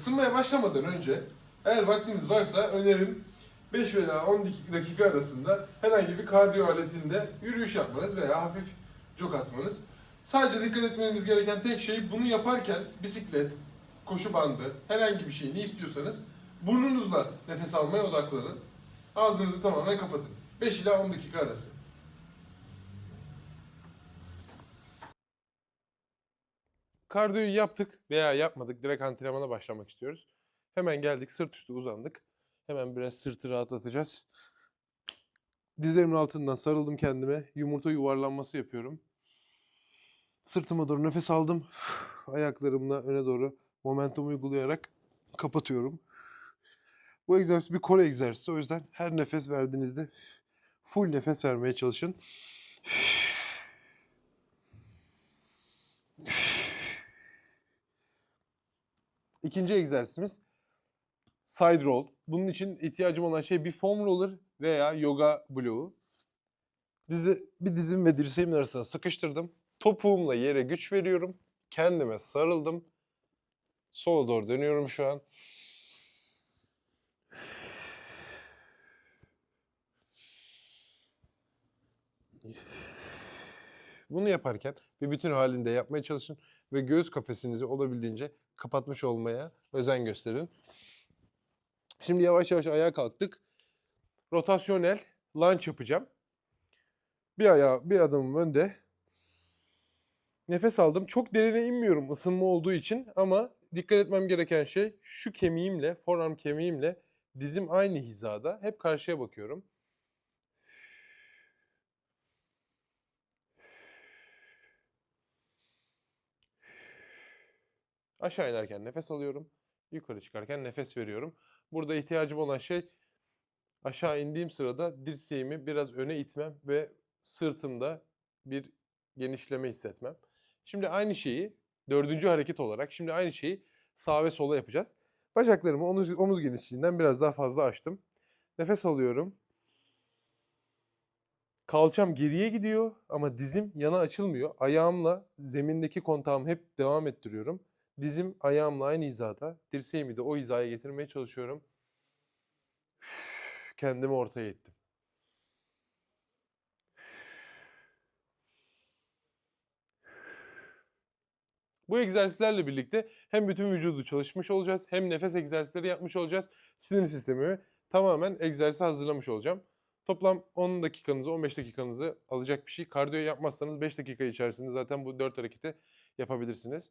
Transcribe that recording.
Isınmaya başlamadan önce eğer vaktiniz varsa önerim 5 veya 10 dakika arasında herhangi bir kardiyo aletinde yürüyüş yapmanız veya hafif jog atmanız. Sadece dikkat etmeniz gereken tek şey bunu yaparken bisiklet, koşu bandı, herhangi bir şey ne istiyorsanız burnunuzla nefes almaya odaklanın. Ağzınızı tamamen kapatın. 5 ila 10 dakika arası. Kardiyoyu yaptık veya yapmadık. Direkt antrenmana başlamak istiyoruz. Hemen geldik sırt üstü uzandık. Hemen biraz sırtı rahatlatacağız. Dizlerimin altından sarıldım kendime. Yumurta yuvarlanması yapıyorum. Sırtıma doğru nefes aldım. Ayaklarımla öne doğru momentum uygulayarak kapatıyorum. Bu egzersiz bir kore egzersizi. O yüzden her nefes verdiğinizde full nefes vermeye çalışın. İkinci egzersizimiz side roll. Bunun için ihtiyacım olan şey bir foam roller veya yoga bloğu. Dizi, bir dizim ve dirseğimin arasına sıkıştırdım. Topuğumla yere güç veriyorum. Kendime sarıldım. Sola doğru dönüyorum şu an. Bunu yaparken bir bütün halinde yapmaya çalışın ve göğüs kafesinizi olabildiğince kapatmış olmaya özen gösterin. Şimdi yavaş yavaş ayağa kalktık. Rotasyonel lunge yapacağım. Bir ayağı, bir adımım önde. Nefes aldım. Çok derine inmiyorum ısınma olduğu için ama dikkat etmem gereken şey şu kemiğimle, forearm kemiğimle dizim aynı hizada. Hep karşıya bakıyorum. Aşağı inerken nefes alıyorum. Yukarı çıkarken nefes veriyorum. Burada ihtiyacım olan şey aşağı indiğim sırada dirseğimi biraz öne itmem ve sırtımda bir genişleme hissetmem. Şimdi aynı şeyi dördüncü hareket olarak şimdi aynı şeyi sağ ve sola yapacağız. Bacaklarımı omuz, omuz genişliğinden biraz daha fazla açtım. Nefes alıyorum. Kalçam geriye gidiyor ama dizim yana açılmıyor. Ayağımla zemindeki kontağımı hep devam ettiriyorum. Dizim ayağımla aynı hizada. Dirseğimi de o hizaya getirmeye çalışıyorum. Kendimi ortaya ettim. Bu egzersizlerle birlikte hem bütün vücudu çalışmış olacağız, hem nefes egzersizleri yapmış olacağız. Sinir sistemimi tamamen egzersize hazırlamış olacağım. Toplam 10 dakikanızı, 15 dakikanızı alacak bir şey. Kardiyo yapmazsanız 5 dakika içerisinde zaten bu 4 hareketi yapabilirsiniz.